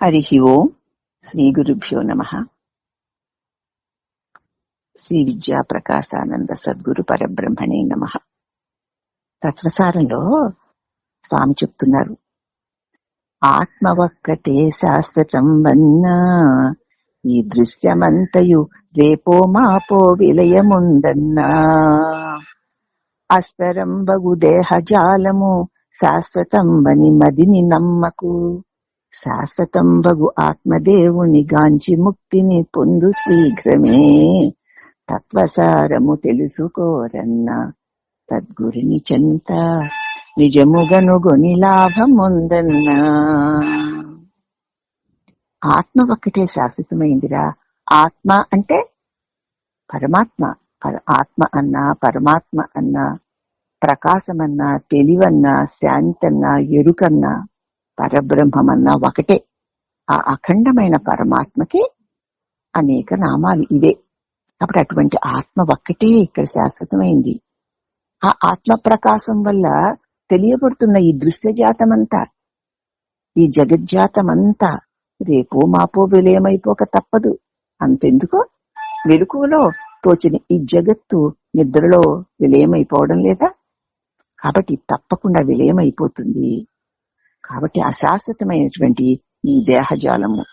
హరి ఓం శ్రీ గురుభ్యో నమ శ్రీ విద్యా ప్రకాశానంద సద్గురు పరబ్రహ్మణే నమ తత్వసారంలో స్వామి చెప్తున్నారు ఆత్మ ఒక్కటే శాశ్వతం వన్నా ఈ దృశ్యమంతయు రేపో మాపో విలయముందన్నా. అస్వరం బగు దేహజాలము శాశ్వతం వని మదిని నమ్మకు. శాశ్వతం బగు ఆత్మదేవుని గాంచి ముక్తిని పొందు శీఘ్రమే. తత్వసారము తెలుసుకోరన్నా తద్గురిని చెంత నిజముగనుగొని లాభముందన్నా. ఆత్మ ఒక్కటే శాశ్వతమైందిరా. ఆత్మ అంటే పరమాత్మ. పర- ఆత్మ అన్నా పరమాత్మ అన్నా ప్రకాశమన్నా తెలివన్నా శాంతన్నా ఎరుకన్నా పరబ్రహ్మమన్నా ఒకటే. ఆ అఖండమైన పరమాత్మకి అనేక నామాలు ఇవే. కాబట్టి అటువంటి ఆత్మ ఒక్కటే ఇక్కడ శాశ్వతమైంది. ఆ ఆత్మ ప్రకాశం వల్ల తెలియబడుతున్న ఈ దృశ్యజాతమంతా ఈ జగజ్జాతమంతా రేపో మాపో విలయమైపోక తప్పదు. అంతెందుకో? మెలకువలో తోచిన ఈ జగత్తు నిద్రలో విలయమైపోవడం లేదా? కాబట్టి తప్పకుండా విలయమైపోతుంది. కాబట్టి అశాశ్వతమైనటువంటి ఈ దేహజాలము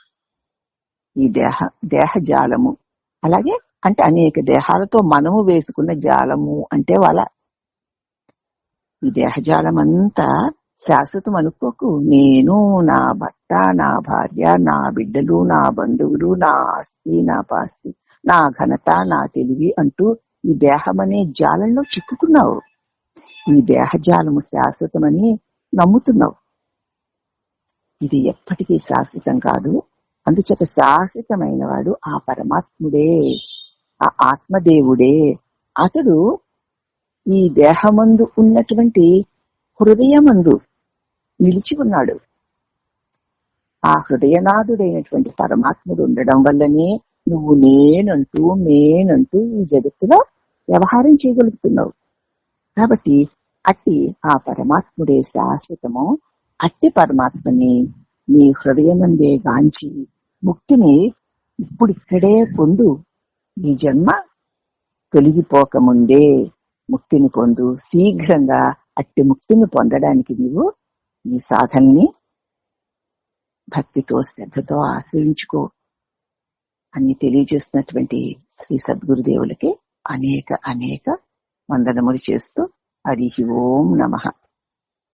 ఈ దేహ దేహజాలము. అలాగే అంటే అనేక దేహాలతో మనము వేసుకున్న జాలము అంటే వల. ఈ దేహజాలం అంతా శాశ్వతం అనుకోకు. నేను నా భర్త నా భార్య నా బిడ్డలు నా బంధువులు నా ఆస్తి నా పాస్తి నా ఘనత నా తెలివి అంటూ ఈ దేహం అనే జాలంలో చిక్కుకున్నావు. ఈ దేహజాలము శాశ్వతమని నమ్ముతున్నావు. ఇది ఎప్పటికీ శాశ్వతం కాదు. అందుచేత శాశ్వతమైన వాడు ఆ పరమాత్ముడే ఆ ఆత్మదేవుడే. అతడు ఈ దేహమందు ఉన్నటువంటి హృదయమందు నిలిచి ఉన్నాడు. ఆ హృదయనాథుడైనటువంటి పరమాత్ముడు ఉండడం వల్లనే నువ్వు నేనంటూ నేనంటూ ఈ జగత్తులో వ్యవహారం చేయగలుగుతున్నావు. కాబట్టి అట్టి ఆ పరమాత్ముడే శాశ్వతము అట్టి పరమాత్మని నీ హృదయమందే గాంచి ముక్తిని ఇప్పుడిక్కడే పొందు. ఈ జన్మ తొలగిపోకముందే ముక్తిని పొందు. శీఘ్రంగా అట్టి ముక్తిని పొందడానికి నీవు ఈ సాధనని భక్తితో శ్రద్ధతో ఆశ్రయించుకో అని తెలియజేస్తున్నటువంటి శ్రీ సద్గురుదేవులకి అనేక అనేక వందనములు చేస్తూ హరి ఓం నమః.